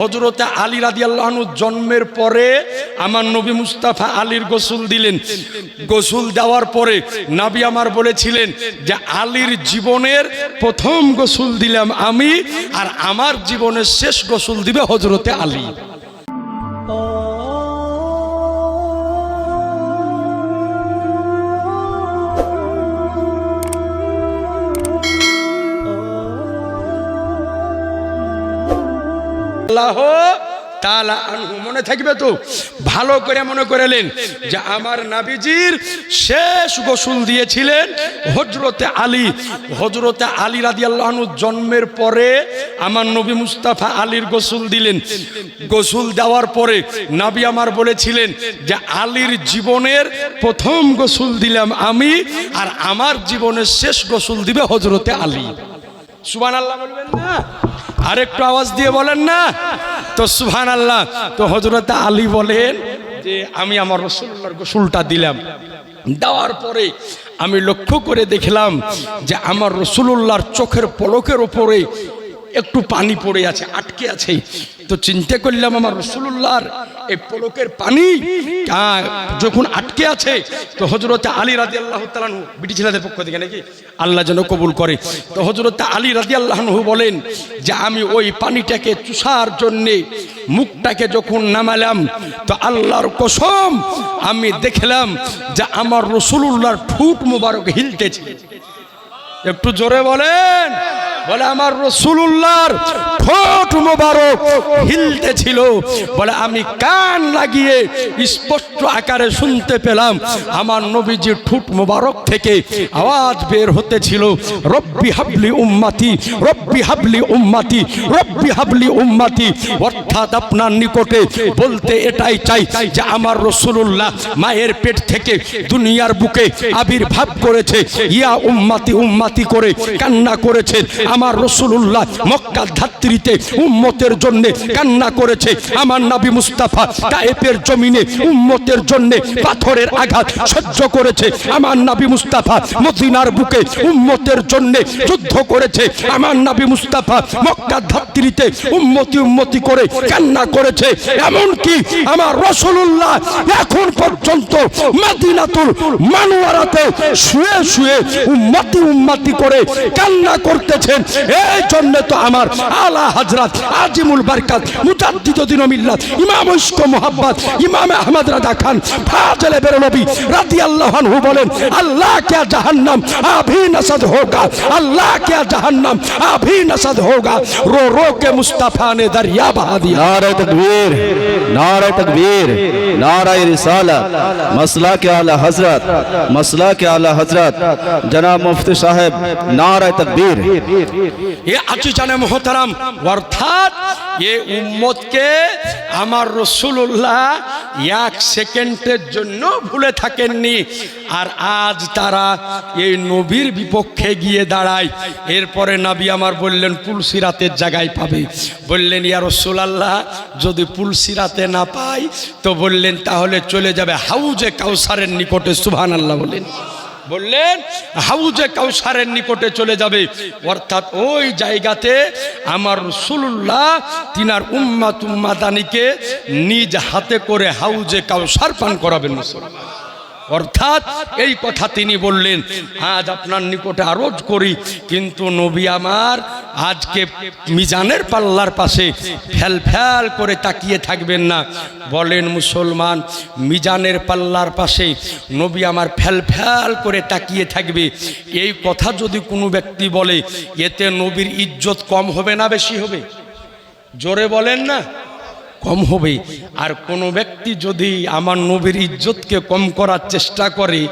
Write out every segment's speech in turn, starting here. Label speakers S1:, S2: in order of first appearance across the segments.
S1: হজরতে আলী রাদি আল্লাহনু জন্মের পরে আমার নবী মুস্তাফা আলীর গোসল দিলেন। গোসল দেওয়ার পরে নাবি আমার বলেছিলেন যে, আলীর জীবনের প্রথম গোসল দিলাম আমি আর আমার জীবনের শেষ গোসল দিবে হজরতে আলী। আল্লাহ মনে থাকবে তো? ভালো করে মনে করেলেন যে আমার নাবিজির শেষ গোসল দিয়েছিলেন হজরতে আলী। হজরতে আলী রাদি আল্লাহনু জন্মের পরে আমার নবী মুস্তাফা আলীর গোসল দিলেন। গোসল দেওয়ার পরে নাবি আমার বলেছিলেন যে আলীর জীবনের প্রথম গোসল দিলাম আমি আর আমার জীবনের শেষ গোসল দিবে হজরতে আলী। সুবান আল্লাহ বলবেন না? আরেকটু আওয়াজ দিয়ে বলেন না? তো সুহান আল্লাহ তো হজরত আলী বলেন যে, আমি আমার রসুল্লার গোসলটা দিলাম। দেওয়ার পরে আমি লক্ষ্য করে দেখলাম যে, আমার রসুল্লাহর চোখের পলকের ওপরে একটু পানি পড়ে আছে, আটকে আছে। তো চিন্তা করলাম আমার রসুল্লাহর এই পলকের পানি যখন আটকে আছে, তো হজরত আলী রাজি আল্লাহ তালানহু বিটি ছেলেদের পক্ষ থেকে নাকি? আল্লাহ যেন কবুল করে। তো হজরত আলী রাজি আল্লাহনহু বলেন যে, আমি ওই পানিটাকে চুষার জন্যে, মুখটাকে যখন নামালাম, তো আল্লাহর কসম আমি দেখলাম যে আমার রসুল্লাহর ঠুট মুবারক হিলতেছে। একটু জোরে বলেন। বলে, আমার রসুল্লাহর ঠোঁট মোবারক হিলতে ছিল। বলে, আমি কান লাগিয়ে স্পষ্ট আকারে শুনতে পেলাম। আমার নবীজির ঠোঁট মোবারক থেকে আওয়াজ বের হতে ছিল। রব্বি হাবলি উম্মাতি, রব্বি হাবলি উম্মাতি, রব্বি হাবলি উম্মাতি। অর্থাৎ আপনার নিকটে বলতে এটাই চাই যে, আমার রসুল্লাহ মায়ের পেট থেকে দুনিয়ার বুকে আবির্ভাব করেছে। ইয়া উম্মাতি উম্মাতি করে কান্না করেছেন আমার রসুল্লাহ মক্কা ধাত্রীতে উম্মতের জন্য কান্না করেছে। আমার নাবি মুস্তাফা তায়েফের জমিনে উম্মতের জন্য পাথরের আঘাত সহ্য করেছে। আমার নাবি মুস্তাফা মদিনার বুকে উম্মতের জন্য যুদ্ধ করেছে। আমার নাবি মুস্তাফা মক্কা ধাত্রীতে উম্মতি উম্মতি করে কান্না করেছে। এমনকি আমার রসুল্লাহ এখন পর্যন্ত মাদিনাতুল মানুয়ারাতে শুয়ে শুয়ে উম্মতি উম্মতি করে কান্না করতেছেন। এই জন্য তো আমার আলা হাজরাত আজিমুল বারকাত মুজাদ্দিদ দিন মিল্লাত ইমাম ইস্ক মোহাব্বত ইমাম আহমদ রাজা খান ফাজলে বেরলবি রাদিয়াল্লাহু আনহু বলেন আল্লাহ কে জাহান্নাম আভি নসদ হোগা আল্লাহ কে জাহান্নাম আভি নসদ হোগা रो रो के मुस्तफा ने दरिया बहा दिया
S2: नारे तकबीर नारे तकबीर नारा रिसाला मसला के आला हजरत मसला के आला हजरत जनाब मुफ्ती साहब नारा तकबीर
S1: এ আচু জানে মোহতারাম, অর্থাৎ এ উম্মতকে আমার রসুল্লাহ এক সেকেন্ডের জন্য ভুলে থাকেননি। আর আজ তারা এই নবীর বিপক্ষে গিয়ে দাঁড়ায়। এরপরে নাবি আমার বললেন পুলসিরাতের জায়গায় পাবে। বললেন, ইয়া রসুলাল্লাহ, যদি পুলসিরাতে না পাই, তো বললেন, তাহলে চলে যাবে হাউজে কাউসারের নিকটে সুবহান আল্লাহ বললেন বললেন হাউজে কাউসারের নিকটে চলে যাবে? অর্থাৎ ওই জায়গাতে আমার রসুল্লাহ তিনার উম্মা তুম্মাদানিকে নিজ হাতে করে হাউজে কাউসার পান করাবেন মুসলমান। অর্থাৎ এই কথা তিনি বললেন, আজ আপনার নিকটে আরজ করি, কিন্তু নবী আমার আজকে মিজানের পাল্লার পাশে ফ্যাল ফ্যাল করে তাকিয়ে থাকবেন না। বলেন, মুসলমান, মিজানের পাল্লার পাশে নবী আমার ফ্যাল ফ্যাল করে তাকিয়ে থাকবে। এই কথা যদি কোনো ব্যক্তি বলে, এতে নবীর ইজ্জত কম হবে না, বেশি হবে? জোরে বলেন না। কম হবে। আর কোনো ব্যক্তি যদি আমার নবীর ইজ্জতকে কম করার চেষ্টা করে,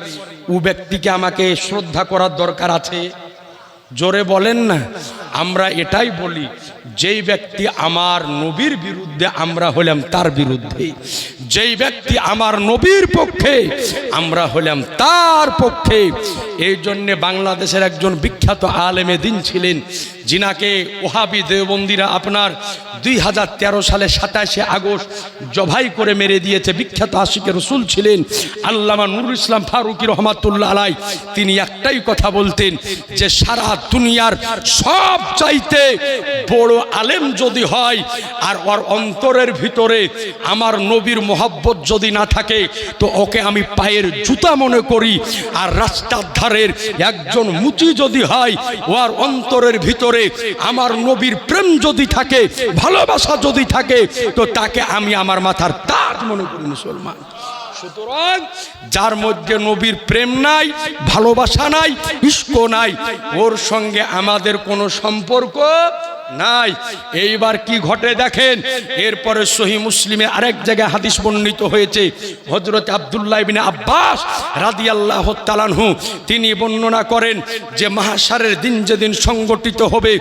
S1: ও ব্যক্তিকে আমাকে শ্রদ্ধা করার দরকার আছে? জোরে বলেন না। আমরা এটাই বলি, যেই ব্যক্তি আমার নবীর বিরুদ্ধে আমরা হলাম, তার বিরুদ্ধে। যেই ব্যক্তি আমার নবীর পক্ষে আমরা হলাম, তার পক্ষে। এই জন্যে বাংলাদেশের একজন বিখ্যাত আলেমে দিন ছিলেন জিনাকে ওহাবি দেওবন্দিরা আপনার দুই হাজার তেরো সালে সাতাশে আগস্ট জবাই করে মেরে দিয়েছে। বিখ্যাত আশিকের রসুল ছিলেন আল্লামা নুরুল ইসলাম ফারুকি রহমাতুল্লাহ আলাই তিনি একটাই কথা বলতেন যে, সারা দুনিয়ার সব চাইতে বড় আলেম যদি হয় আর ওর অন্তরের ভিতরে আমার নবীর মোহাব্বত যদি না থাকে, তো ওকে আমি পায়ের জুতা মনে করি। আর রাস্তার ধারের একজন মুচি যদি হয়, ওর অন্তরের ভিতরে আমার নবীর প্রেম যদি থাকে, ভালোবাসা যদি থাকে, তো তাকে আমি আমার মাথার তাজ মনে করি মুসলমান। সুতরাং যার মধ্যে নবীর প্রেম নাই, ভালোবাসা নাই ইস্ক নাই, ওর সঙ্গে আমাদের কোনো সম্পর্ক নাই। এইবার কি ঘটে দেখেন? এরপরে সহি মুসলিমে আরেক জায়গায় হাদিস বর্ণিত হয়েছে। হজরত আবদুল্লাহ বিন আব্বাস রাদিয়াল্লাহ তালানহু তিনি বর্ণনা করেন যে মাহাসারের দিন যেদিন সংগঠিত হবে,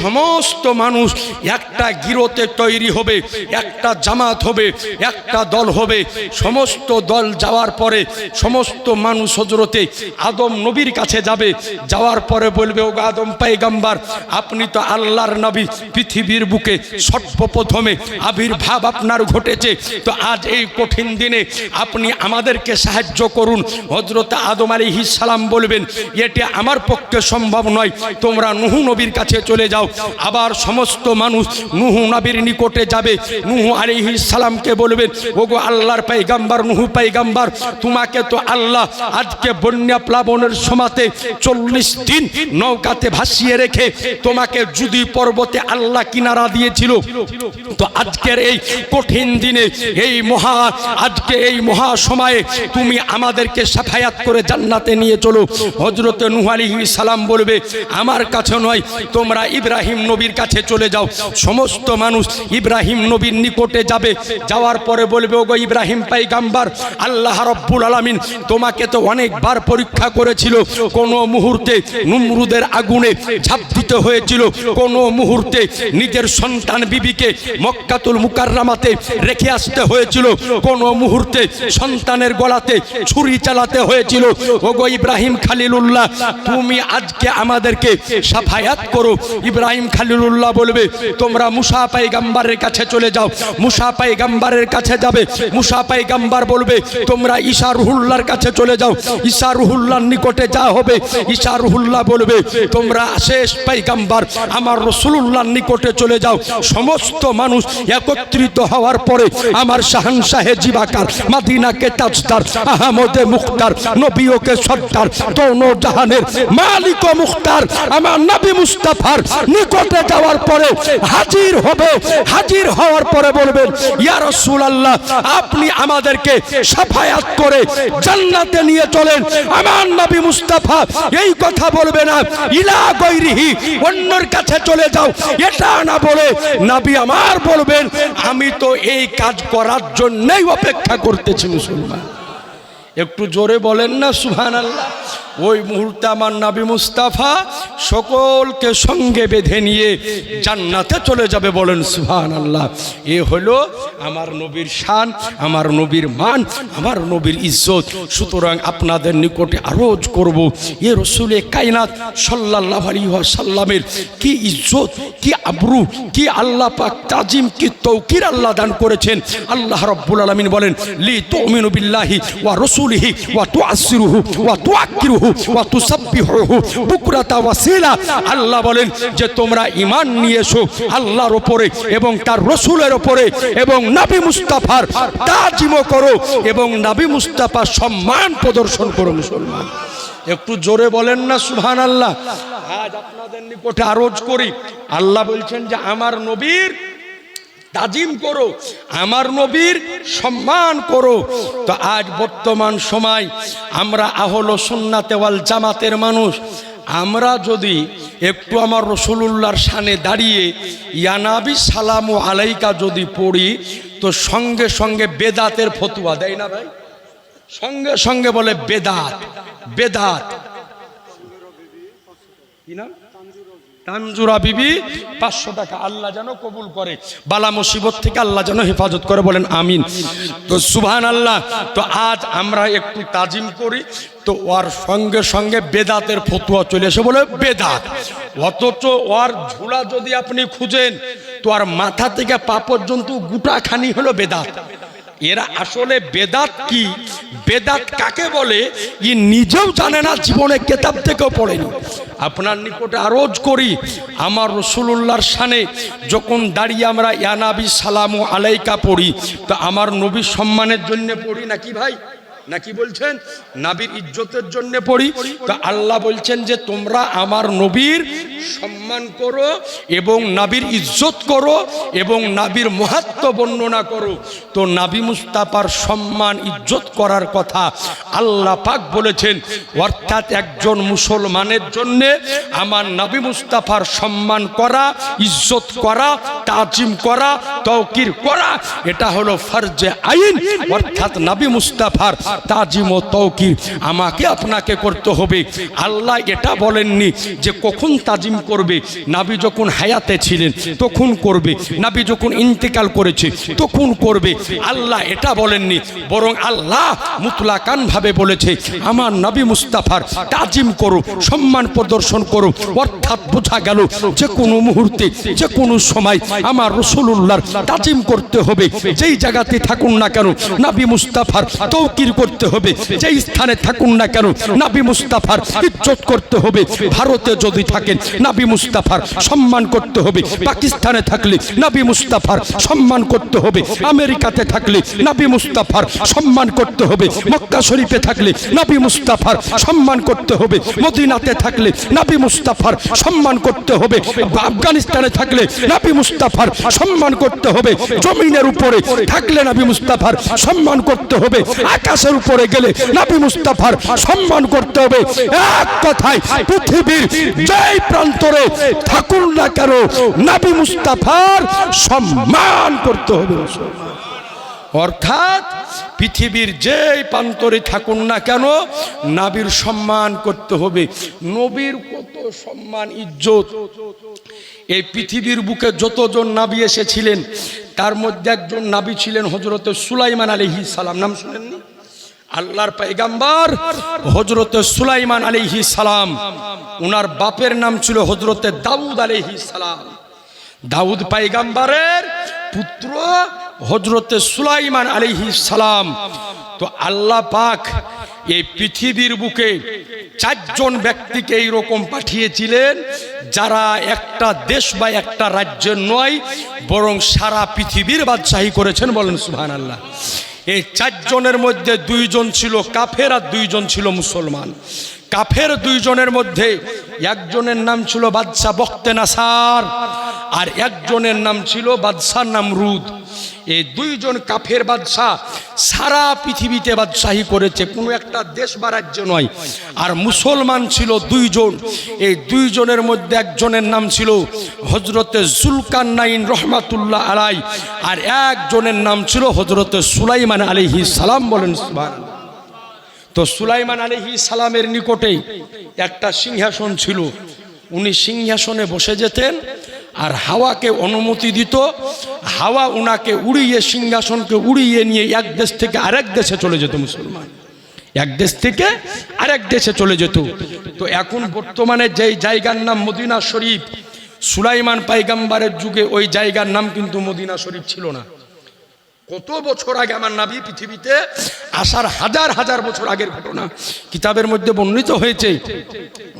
S1: সমস্ত মানুষ একটা গিরোতে তৈরি হবে, একটা জামাত হবে, একটা দল হবে। সমস্ত দল যাওয়ার পরে সমস্ত মানুষ হজরতে আদম নবীর কাছে যাবে। যাওয়ার পরে বলবে ও আদম পাইগাম্বার, আপনি তো আল্লাহর নবী পৃথিবীর বুকে সর্বপ্রথমে আবির্ভাব আপনার ঘটেছে। তো আজ এই কঠিন দিনে আপনি আমাদেরকে সাহায্য করুন। হজরত আদম আলী সালাম বলবেন, এটি আমার পক্ষে সম্ভব নয়। তোমরা নুহু নবীর কাছে চলে যাও। আবার সমস্ত মানুষ নুহু নবীর নিকটে যাবে। নুহু আলী সালামকে বলবেন, ওগো আল্লাহর পাইগাম্বার নুহু পাইগাম্বার তোমাকে তো আল্লাহ আজকে বন্যা প্লাবনের সমাতে চল্লিশ দিন নৌকাতে ভাসিয়ে রেখে তোমাকে যদি পর্বতে আল্লাহ কিনারা দিয়েছিল। তো আজকের এই কঠিন দিনে, এই মহা, আজকে এই মহা সময়ে তুমি আমাদেরকে সাফায়াত করে জান্নাতে নিয়ে চলো। হজরত নুহ সালাম বলবে, আমার কাছে নয়, তোমরা ইব্রাহিম নবীর কাছে চলে যাও। সমস্ত মানুষ ইব্রাহিম নবীর নিকটে যাবে। যাওয়ার পরে বলবে, ওগো ইব্রাহিম পাইগাম্বার, আল্লাহ রব্বুল আলামিন তোমাকে তো অনেকবার পরীক্ষা করেছিল। কোন মুহূর্তে নুমরুদের আগুনে ঝাঁপ দিতে হয়েছিল। কোন মুহূর্তে নিজের সন্তান বিবিকে মক্কাতুল মুকাররামাতে রেখে আসতে হয়েছিল। কোন মুহূর্তে সন্তানের গলাতে ছুরি চালাতে হয়েছিল। ওগো ইব্রাহিম খালিলুল্লাহ, তুমি আজকে আমাদেরকে সাফায়াত করো। ইব্রাহিম খালিলুল্লাহ বলবে, তোমরা মুসা পাইগাম্বারের কাছে চলে যাও। মুসা পাইগাম্বারের কাছে যাবে। মুসা পাইগাম্বার বলবে, তোমরা ঈশা রুহুল্লার কাছে চলে যাও। ঈশা রুহুল্লার নিকটে যা হবে। ঈশা রুহুল্লাহ বলবে, তোমরা শেষ পাইগাম্বার, আমার রসুল্লাহর নিকটে চলে যাও। সমস্ত মানুষ একত্রিত হওয়ার পরে আমার শাহান শাহে জিবাকার, মাদিনাকে তাজদার, আহমদে মুখতার নবীকে সর্দার দৌনো জাহানের মালিক ও মুখতার, আমার নবী মুস্তাফার নিকটে যাওয়ার পরে হাজির হবে। হাজির হওয়ার পরে বলবেন, ইয়া রাসূলুল্লাহ, আপনি আমাদেরকে সাফায়াত করে জান্নাতে নিয়ে চলেন। আমার নবী মুস্তাফা এই কথা বলবে না, ইলা গৈরিহি অন্যর কাছে চলে যাও এটা না বলে নাবি আমার বলবেন, আমি তো এই কাজ করার জন্যই অপেক্ষা করতেছি মুসলমান। একটু জোরে বলেন না সুহান আল্লাহ ওই মুহূর্তে আমার নাবি মুস্তাফা সকলকে সঙ্গে বেঁধে নিয়ে জান্নাতে চলে যাবে বলেন সুহান আল্লাহ এ হলো আমার নবীর শান, আমার নবীর মান, আমার নবীর ইজ্জত। সুতরাং আপনাদের নিকটে আরোজ করব, এ রসুলে কায়নাত সাল্লাহ আলী সাল্লামের কি ইজ্জত, কি আবরু, কি আল্লাহ পাক তাজিম, কি তৌকির আল্লাহ দান করেছেন। আল্লাহ রব্বুল আলমিন বলেন, লি তুমিনু বিল্লাহি ওয়া রসুলিহি ঈমান নিয়ে এসো আল্লাহর উপরে এবং তার রসুলের উপরে এবং নবী মুস্তাফার তাজিমও করো এবং নবী মুস্তাফার সম্মান প্রদর্শন করো মুসলমান। একটু জোরে বলেন না সুহান আল্লাহ আজ আপনাদের নিকটে আরজ করি। আল্লাহ বলছেন যে আমার নবীর তাজিম করো, আমার নবীর সম্মান করো। তো আজ বর্তমান সময় আমরা আহল সুন্নাতে ওয়াল জামাতের মানুষ, আমরা যদি একটু আমার রসুলুল্লাহর সানে দাঁড়িয়ে ইয়ানাবি সালামু আলাইকা যদি পড়ি, তো সঙ্গে সঙ্গে বেদাতের ফতুয়া দেয় না ভাই? সঙ্গে সঙ্গে বলে বেদাত বেদাত। কি নাম? তানজুরা বিবি, পাঁচশো টাকা। আল্লাহ যেন কবুল করে। বালা মুসিবত থেকে আল্লাহ যেন হেফাজত করে বলেন, আমিন। তো সুবহান আল্লাহ তো আজ আমরা একটু তাজিম করি। তো ওর সঙ্গে সঙ্গে বেদাতের ফতুয়া চলে এসে বলে, বেদাত। অথচ ওর ঝুলা যদি আপনি খুঁজেন, তো আর মাথা থেকে পা পর্যন্ত গোটা খানি হলো বেদাত। এরা আসলে বেদাত কি? বেদাত কাকে বলে? ই নিজেও জানে না, জীবনে কেতাব থেকেও পড়েনি। আপনার নিকটে আরোজ করি, আমার রসুল্লাহর সানে যখন দাঁড়িয়ে আমরা ইয়ানাবি সালামু আলাইকা পড়ি, তো আমার নবী সম্মানের জন্য পড়ি নাকি ভাই? নাকি বলছেন? নাবির ইজ্জতের জন্য পড়ি। তো আল্লাহ বলছেন যে, তোমরা আমার নবীর সম্মান করো এবং নাবির ইজ্জত করো এবং নাবির মহাত্ম বর্ণনা করো। তো নাবি মুস্তাফার সম্মান, ইজ্জত করার কথা আল্লাহ পাক বলেছেন। অর্থাৎ একজন মুসলমানের জন্য আমার নাবি মুস্তাফার সম্মান করা, ইজ্জত করা, তাজিম করা তৌকির করা, এটা হলো ফরজে আইন। অর্থাৎ নাবি মুস্তাফার তাজিম ও তৌকির আমাকে আপনাকে করতে হবে। আল্লাহ এটা বলেননি যে কখন তাজিম করবে। নাবি যখন হায়াতে ছিলেন, তখন করবে। নাবি যখন ইন্তেকাল করেছে, তখন করবে। আল্লাহ এটা বলেননি, বরং আল্লাহ মুতলাকান ভাবে বলেছে, আমার নবী মুস্তাফার তাজিম করো, সম্মান প্রদর্শন করো, অর্থাৎ বোঝা গেল যে কোনো মুহূর্তে, যে কোনো সময় আমার রসুল্লাহর তাজিম করতে হবে। যেই জায়গাতে থাকুন না কেন, নাবি মুস্তাফার তৌকির করতে হবে। যেই স্থানে থাকুন না কেন, নাবি মুস্তাফার ইজ্জত করতে হবে। ভারতে যদি থাকেন, নাবি মুস্তাফার সম্মান করতে হবে। পাকিস্তানে থাকলে নাবি মুস্তাফার সম্মান করতে হবে। আমেরিকাতে থাকলে নাবি মুস্তাফার সম্মান করতে হবে। মক্কা শরীফে থাকলে নাবি মুস্তাফার সম্মান করতে হবে। মদিনাতে থাকলে নাবি মুস্তাফার সম্মান করতে হবে। আফগানিস্তানে থাকলে নাবি মুস্তাফার সম্মান করতে হবে। জমিনের উপরে থাকলে নাবি মুস্তাফার সম্মান করতে হবে। আকাশের উপরে গেলে নাবি মুস্তাফার সম্মান করতে হবে। এক কথায় পৃথিবীর যেই প্রান্তরে থাকুন না কেন, নাবি মুস্তাফার সম্মান করতে হবে। অর্থাৎ পৃথিবীর যেই প্রান্তরে থাকুন না কেন, নাবির সম্মান করতে হবে। নবীর কত সম্মান, ইজ্জত। এই পৃথিবীর বুকে যতজন নাবি এসেছিলেন, তার মধ্যে একজন নাবি ছিলেন হজরত সুলাইমান আলহি সালাম। নাম শুনেননি? আল্লাহর পাইগাম্বার হজরতে সুলাইমান আলিহি সালাম। উনার বাপের নাম ছিল হজরতে দাউদ আলিহি সালাম। দাউদ পাইগাম্বারের পুত্র হজরতে সুলাইমান আলিহি সালাম। তো আল্লাহ পাক এই পৃথিবীর বুকে চারজন ব্যক্তিকে এইরকম পাঠিয়েছিলেন, যারা একটা দেশ বা একটা রাজ্যের নয়, বরং সারা পৃথিবীর বাদশাহী করেছেন বলেন সুহান আল্লাহ এই চারজনের মধ্যে দুইজন ছিল কাফের আর দুইজন ছিল মুসলমান। কাফের দুইজনের মধ্যে একজনের নাম ছিল বাদশাহ বক্তে নাসার আর একজনের নাম ছিল বাদশাহ নামরুদ এই দুইজন কাফের বাদশাহ সারা পৃথিবীতে বাদশাহী করেছে, কোনো একটা দেশ বা রাজ্য নয়। আর মুসলমান ছিল দুইজন। এই দুইজনের মধ্যে একজনের নাম ছিল হজরতে জুলকান নাইন রহমাতুল্লাহ আলাই আর একজনের নাম ছিল হজরতে সুলাইমান আলিহি সালাম বলেন তো সুলাইমান আলহি সালামের নিকটেই একটা সিংহাসন ছিল। উনি সিংহাসনে বসে যেতেন আর হাওয়াকে অনুমতি দিত। হাওয়া উনাকে উড়িয়ে, সিংহাসনকে উড়িয়ে নিয়ে এক দেশ থেকে আরেক দেশে চলে যেত মুসলমান। এক দেশ থেকে আরেক দেশে চলে যেত। তো এখন বর্তমানে যেই জায়গার নাম মদিনা শরীফ, সুলাইমান পাইগাম্বারের যুগে ওই জায়গার নাম কিন্তু মদিনা শরীফ ছিল না। কত বছর আগে আমার নাবি পৃথিবীতে আসার হাজার হাজার বছর আগের ঘটনা কিতাবের মধ্যে বর্ণিত হয়েছে।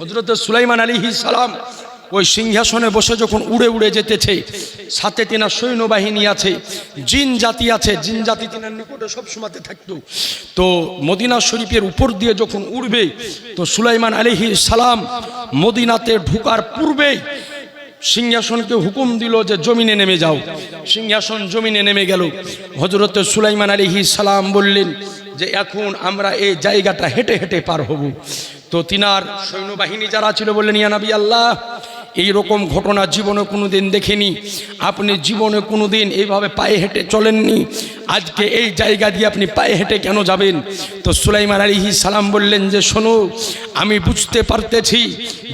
S1: হজরত সুলাইমান আলী সালাম ওই সিংহাসনে বসে যখন উড়ে উড়ে যেতেছে, সাথে তিনার সৈন্যবাহিনী আছে, জিন জাতি আছে, জিন জাতি তিনার নিকটে সব সময়তে থাকতো। তো মদিনা শরীফের উপর দিয়ে যখন উড়বে, তো সুলাইমান আলিহি সালাম মদিনাতে ঢুকার পূর্বেই সিংহাসনকে হুকুম দিল যে জমিনে নেমে যাও। সিংহাসন জমিনে নেমে গেল। হজরত সুলাইমান আলিহি সালাম বললেন যে, এখন আমরা এই জায়গাটা হেঁটে হেঁটে পার হব। তো তিনার সৈন্যবাহিনী যারা ছিল বললেন ইয়ানাবি আল্লাহ এই রকম ঘটনা জীবনে কোনো দিন দেখেনি। আপনি জীবনে কোনো দিন এইভাবে পায়ে হেঁটে চলেননি। আজকে এই জায়গা দিয়ে আপনি পায়ে হেঁটে কেন যাবেন? তো সুলাইমান আলিহি সালাম বললেন যে, শোনো, আমি বুঝতে পারতেছি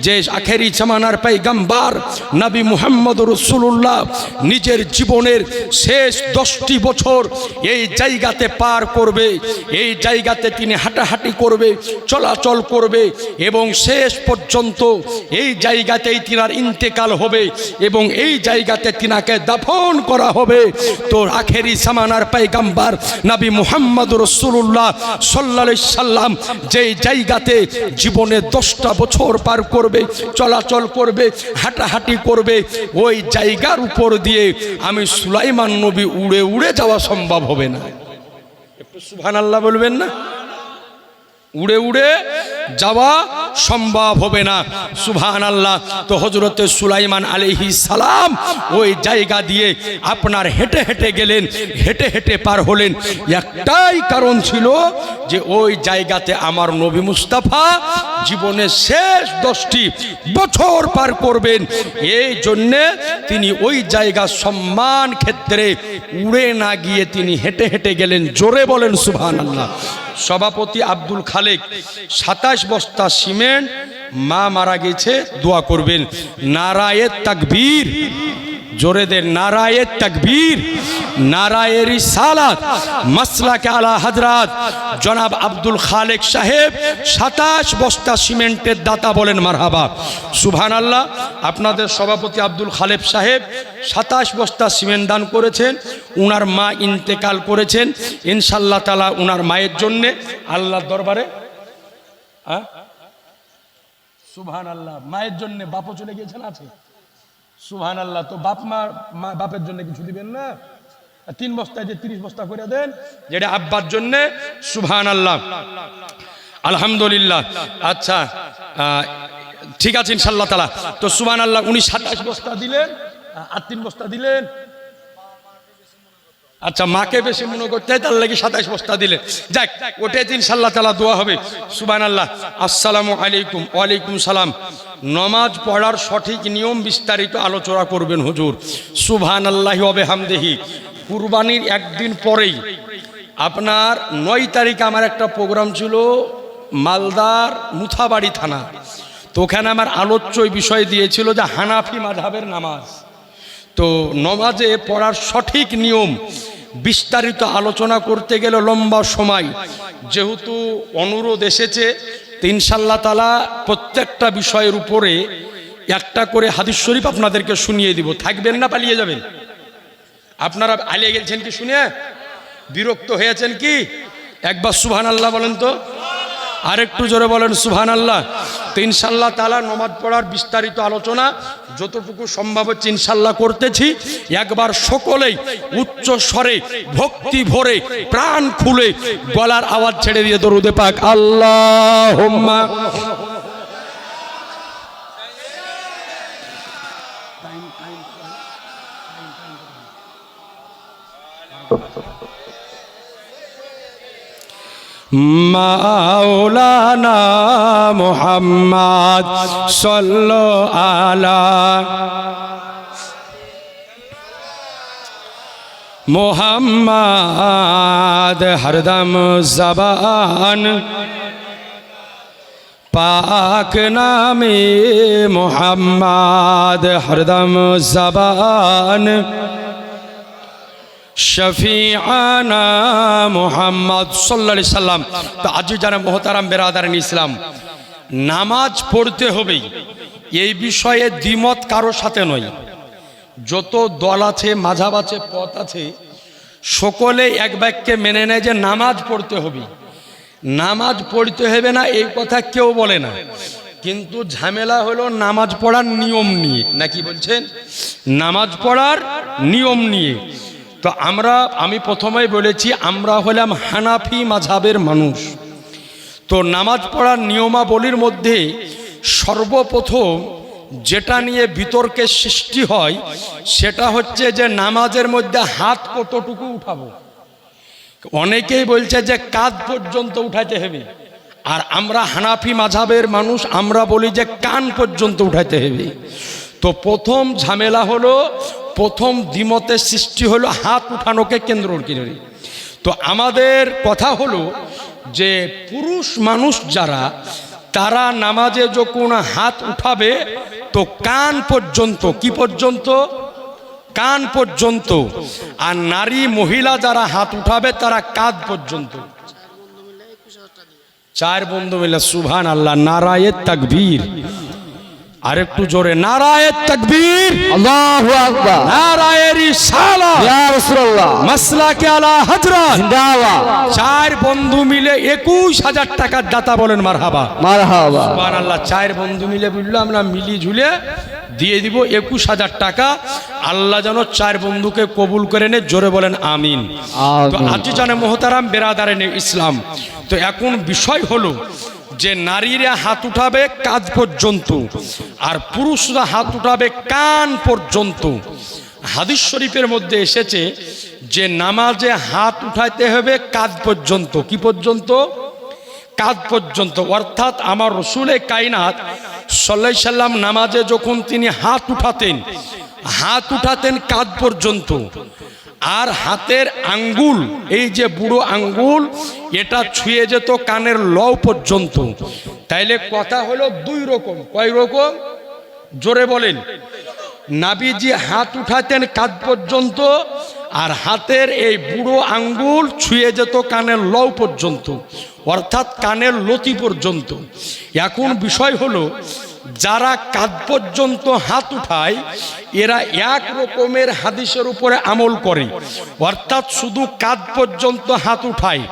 S1: যে আখেরি জামানার পাইগাম্বার নবী মুহাম্মদ রসুল্লাহ নিজের জীবনের শেষ দশটি বছর এই জায়গাতে পার করবে। এই জায়গাতে তিনি হাঁটাহাঁটি করবে, চলাচল করবে এবং শেষ পর্যন্ত এই জায়গাতেই তিনার ইন্তেকাল হবে এবং এই জায়গাতে তিনাকে দাফন করা হবে। তো আখেরি সামানার পাইগাম্বার নবী মুহাম্মদ রসুল্লাহ সাল্লা সাল্লাম যেই জায়গাতে জীবনে দশটা বছর পার করবে, চলাচল করবে, হাঁটাহাঁটি করবে, ওই জায়গার উপর দিয়ে আমি সুলাইমান নবী উড়ে উড়ে যাওয়া সম্ভব হবে না। একটু আল্লাহ বলবেন না? উড়ে উড়ে যাওয়া সম্ভব হবে না। সুভান আল্লাহ তো হজরত সুলাইমান আলিহি সালাম ওই জায়গা দিয়ে আপনার হেঁটে হেঁটে গেলেন, হেঁটে হেঁটে পার হলেন। একটাই কারণ ছিল যে ওই জায়গাতে আমার নবী মুস্তাফা জীবনের শেষ দশটি বছর পার করবেন। এই জন্যে তিনি ওই জায়গা সম্মান ক্ষেত্রে উড়ে না গিয়ে তিনি হেঁটে হেঁটে গেলেন। জোরে বলেন সুভান আল্লাহ সভাপতি আব্দুল খালেক, সাতাশ বস্তা সিমেন্ট, মা মারা গেছে, দোয়া করবেন। নারায়ের তাকবীর। জোরে দেন নারায়ের তাকবীর সালাত মাসলাকে আলা হাজরাত। জনাব আব্দুল খালেক সাহেব সাতাশ বস্তা সিমেন্টের দাতা বলেন মারহাবা। সুভান আল্লাহ আপনাদের সভাপতি আব্দুল খালেক সাহেব সাতাশ বস্তা সিমেন্ট দান করেছেন, উনার মা ইন্তেকাল করেছেন। ইনশাল্লাহ তালা উনার মায়ের জন্যে আল্লাহর দরবারে সুবহান আল্লাহ মায়ের জন্যে বাপও চলে গিয়েছেন আছে সুবহান আল্লাহ তো বাপ মা মা, বাপের জন্য কিছু দিবেন না। তিন বস্তায় যে তিরিশ বস্তা করে দেন, যেটা আব্বার জন্য সুবহান আল্লাহ আলহামদুলিল্লাহ। আচ্ছা ঠিক আছে ইনশাল্লাহ তালা তো সুবহান আল্লাহ উনি সাতাশ বস্তা দিলেন আর তিন বস্তা দিলেন। আচ্ছা মাকে বেশি মনে করতে তার লাগে সাতাশ বস্তা দিলেন। যাক, ওটাই ইনশাল্লাহ তালা দোয়া হবে। সুবান আল্লাহ আসসালামু আলাইকুম, ওয়ালাইকুম সালাম। নমাজ পড়ার সঠিক নিয়ম বিস্তারিত আলোচনা করবেন হুজুর। সুবহান আল্লাহ হবে হামদেহি কুরবানির একদিন পরেই আপনার নয় তারিখ আমার একটা প্রোগ্রাম ছিল মালদার মুথাবাড়ি থানা। তো ওখানে আমার আলোচ্য বিষয় দিয়েছিল যে হানাফি মাধাবের নামাজ। তো নমাজে পড়ার সঠিক নিয়ম বিস্তারিত আলোচনা করতে গেলে লম্বা সময়। যেহেতু অনুরোধ এসেছে তো ইনশাল্লাহ তালা প্রত্যেকটা বিষয়ের উপরে একটা করে হাদিস শরীফ আপনাদেরকে শুনিয়ে দিব। থাকবেন না পালিয়ে যাবেন? আপনারা আলিয়ে গেছেন কি শুনে? বিরক্ত হয়েছেন কি? একবার সুহান আল্লাহ বলেন তো। আরেকটু জোরে বলেন সুহান আল্লাহ তো ইনশাল্লাহ তালা নমাজ পড়ার বিস্তারিত আলোচনা যতটুকু সম্ভব হচ্ছে ইনশাল্লাহ করতেছি। একবার সকলেই উচ্চ স্বরে ভক্তি ভরে প্রাণ খুলে গলার আওয়াজ ছেড়ে দিয়ে দরুদে পাক। আল্লাহ মাওলানা মোহাম্মদ সল্লো আলা মোহাম্মদ হরদম জবান। পাক নামে মোহাম্মদ হরদম জবান। শফিআনা মোহাম্মদ সাল্লা সাল্লাম। তো আজ যারা মোহতারাম বেরাদারান ইসলাম, নামাজ পড়তে হবেই এই বিষয়ে দ্বিমত কারোর সাথে নয়। যত দল আছে, মাঝাব আছে, পথ আছে, সকলে এক বাক্যে মেনে নেয় যে নামাজ পড়তে হবে। নামাজ পড়তে হবে না, এই কথা কেউ বলে না। কিন্তু ঝামেলা হলো নামাজ পড়ার নিয়ম নিয়ে। নাকি বলছেন? নামাজ পড়ার নিয়ম নিয়ে। তো আমরা, আমি প্রথমেই বলেছি, আমরা হলাম হানাফি মাঝাবের মানুষ। তো নামাজ পড়ার নিয়মাবলীর মধ্যে সর্বপ্রথম যেটা নিয়ে বিতর্কের সৃষ্টি হয়, সেটা হচ্ছে যে নামাজের মধ্যে হাত কতটুকু উঠাবো। অনেকেই বলছে যে কাঁধ পর্যন্ত উঠাইতে হবে। আর আমরা হানাফি মাঝাবের মানুষ, আমরা বলি যে কান পর্যন্ত উঠাইতে হবে। তো প্রথম ঝামেলা হলো প্রথম দ্বিমতের সৃষ্টি হলো হাত উঠানোকে কেন্দ্র করে তো আমাদের কথা হলো যে পুরুষ মানুষ যারা, তারা নামাজে যখন হাত উঠাবে, তো কান পর্যন্ত, কি পর্যন্ত? কান পর্যন্ত। আর নারী মহিলা যারা হাত উঠাবে, তারা কাঁধ পর্যন্ত। চার বন্ধু মিলে সুভান আল্লাহ নারায়ের তাকবীর। আর একটু জোরে নারায়ের তাকবীর।
S3: আল্লাহু আকবার।
S1: নারায়ের ইসালা
S3: ইয়া রাসূলুল্লাহ।
S1: মাসলাকে আলা হযরত।
S3: জিন্দাবাদ।
S1: চার বন্ধু মিলে একুশ হাজার টাকার দাতা বলেন মারহাবা।
S3: মারহাবা।
S1: সুবহান আল্লাহ চার বন্ধু মিলে বুঝলো আমরা মিলি ঝুলে দিয়ে দিব একুশ হাজার টাকা। আল্লাহ যেন চার বন্ধুকে কবুল করে নে জোরে বলেন আমিন। তো আজি জানে মোহতারাম বেরাদারে নে ইসলাম। তো এখন বিষয় হলো যে নারীরা হাত উঠাবে কাঁধ পর্যন্ত আর পুরুষরা হাত উঠাবে কান পর্যন্ত। হাদিস শরীফের মধ্যে এসেছে যে নামাজে হাত উঠাইতে হবে কাঁধ পর্যন্ত। কি পর্যন্ত? কাঁধ পর্যন্ত। অর্থাৎ আমার রসুলে কাইনাত সাল্লাই সাল্লাম নামাজে যখন তিনি হাত উঠাতেন হাত উঠাতেন কাঁধ পর্যন্ত। আর হাতের আঙ্গুল, এই যে বুড়ো আঙ্গুল, এটা ছুঁয়ে যেত কানের লও পর্যন্ত। তাইলে কথা হলো দুই রকম। কয় রকম? জোরে বলেন। নাবিজি হাত উঠাতেন কাঁধ পর্যন্ত, আর হাতের এই বুড়ো আঙ্গুল ছুঁয়ে যেত কানের লও পর্যন্ত, অর্থাৎ কানের লতি পর্যন্ত। এখন বিষয় হলো যারা কাঁধ পর্যন্ত হাত উঠায়, এরা এক রকমের হাদিসের উপরে আমল করে। অর্থাৎ শুধু কাঁধ পর্যন্ত হাত উঠায়।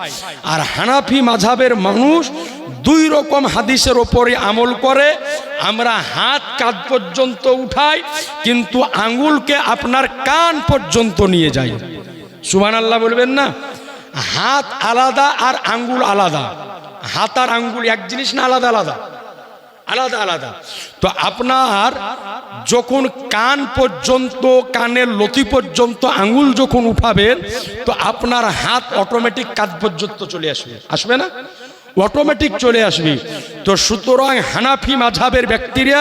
S1: আর হানাফি মাঝাবের মানুষ দুই রকম হাদিসের ওপরে আমল করে। আমরা হাত কাঁধ পর্যন্ত উঠাই, কিন্তু আঙ্গুলকে আপনার কান পর্যন্ত নিয়ে যাই সুমান আল্লাহ বলবেন না? হাত আলাদা আর আঙ্গুল আলাদা। হাত আর আঙ্গুল এক জিনিস না, আলাদা আলাদা। আলাদা আলাদা। তো আপনার যখন কান পর্যন্ত, কানের লতি পর্যন্ত আঙুল যখন উঠাবেন, তো আপনার হাত অটোমেটিক কাঁধ পর্যন্ত চলে আসবে। আসবে না? অটোমেটিক চলে আসবে। তো সুতরাং হানাফি মাঝাবের ব্যক্তিরা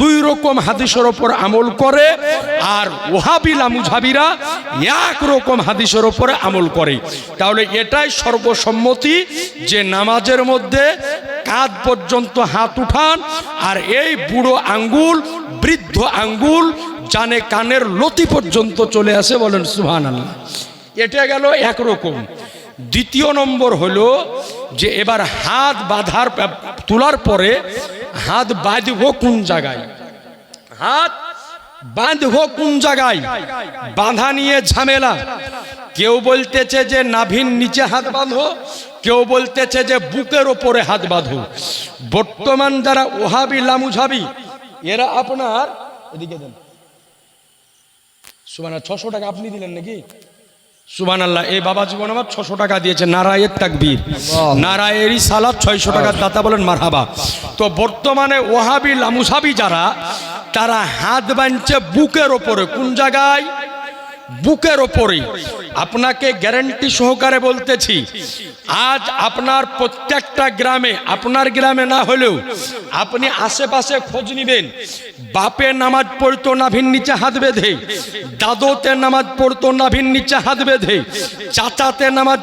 S1: দুই রকম হাদিসের ওপর আমল করে আর ওহাবিলা মুঝাবিরা এক রকম হাদিসের ওপরে আমল করে। তাহলে এটাই সর্বসম্মতি যে নামাজের মধ্যে কাঁধ পর্যন্ত হাত উঠান আর এই বুড়ো আঙ্গুল, বৃদ্ধ আঙ্গুল জানে কানের লতি পর্যন্ত চলে আসে বলেন সুহান আল্লাহ এটা গেল একরকম দ্বিতীয় নম্বর হলো যে এবার হাত বাঁধার তোলার পরে হাত বাঁধব কোন জায়গায়? হাত বাঁধব কোন জায়গায়? বাঁধা নিয়ে ঝামেলা। কেউ বলতেছে যে নাভির নিচে হাত বাঁধো, কেউ বলতেছে যে বুকের ওপরে হাত বাঁধো। বর্তমান যারা ওহাবি, লামুঝাবি, এরা আপনার এদিকে দেন। সুমানা, ছশো টাকা আপনি দিলেন নাকি? সুবান আল্লাহ এই বাবা জীবন আমার ছশো টাকা দিয়েছে নারায়ের তাকবীর। নারায়েরই সালাদ ছয়শো টাকার দাতা বলেন মারহাবা। তো বর্তমানে ওহাবি লামুসাবি যারা তারা হাত বাঁধছে বুকের ওপরে। কোন জায়গায়? বুকের ওপরে আপনাকে গ্যারেন্টি সহকারে বলতেছি, আজ আপনার প্রত্যেকটা গ্রামে, আপনার গ্রামে না হলেও আপনি আশেপাশে খোঁজ নিবেন, বাপে নামাজ পড়তো নাভির নিচে হাত বেঁধে, দাদোতে নামাজ পড়তো নাভির নিচে হাত বেঁধে, চাচাতে নামাজ